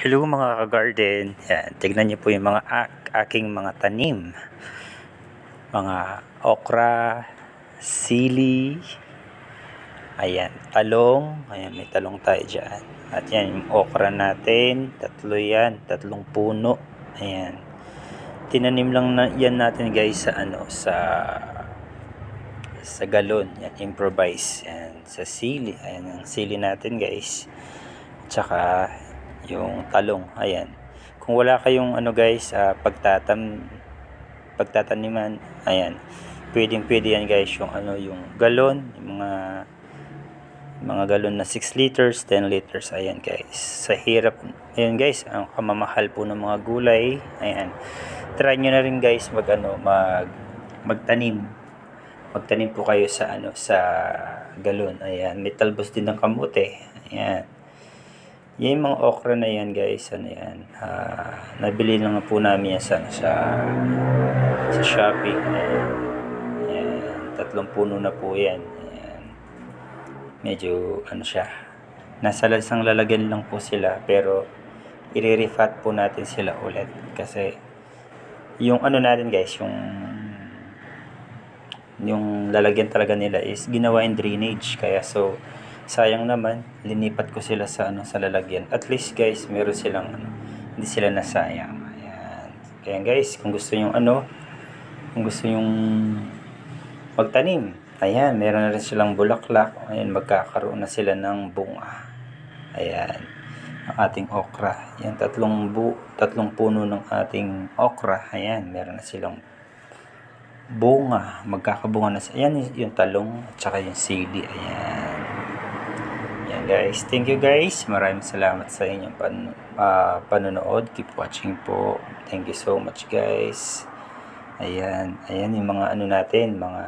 Hello mga ka-garden. Yan, tignan niyo po yung mga ak- aking mga tanim. Mga okra, sili, ayan, talong. Ayan, may talong tayo dyan. At yan, yung okra natin. Tatlo yan, tatlong puno. Ayan. Tinanim lang na, yan natin guys sa ano, sa sa galon. Yan, improvise. Yan, sa sili. Ayan, ang sili natin guys. Tsaka yung talong. Ayan. Kung wala kayong ano guys, ah, pagtatam pagtataniman, ayan. Pwedeng pwede yan guys yung ano yung galon, yung mga mga galon na 6 liters, 10 liters. Ayan guys. Sa hirap, ayan guys, ang kamamahal po ng mga gulay. Ayan. Try nyo na rin guys mag ano, mag magtanim. Magtanim po kayo sa ano sa galon. Ayan, may talbos din ng kamote. Ayan. Yung mga okra na yan guys, ano yan, ah, nabili lang po namin yan sa, sa, sa Shopee. Ayan. Tatlong puno na po yan. Ayan. Medyo ano siya, nasa isang lalagyan lang po sila pero i-refat po natin sila ulit kasi yung ano natin guys, yung yung lalagyan talaga nila is ginawa in drainage kaya so sayang naman linipat ko sila sa ano sa lalagyan. At least guys meron silang ano hindi sila nasayang. Ayan. Kaya guys kung gusto yung ano kung gusto yung magtanim ayan meron na rin silang bulaklak. Ayan magkakaroon na sila ng bunga. Ayan. Ang ating okra. Yan tatlong bu tatlong puno ng ating okra. Ayan meron na silang bunga. Magkakabunga na sa ayan yung talong at saka yung sili. Ayan. yan guys. Thank you guys. Maraming salamat sa inyong pan, ah, panonood. Keep watching po. Thank you so much guys. Ayan. Ayan yung mga ano natin mga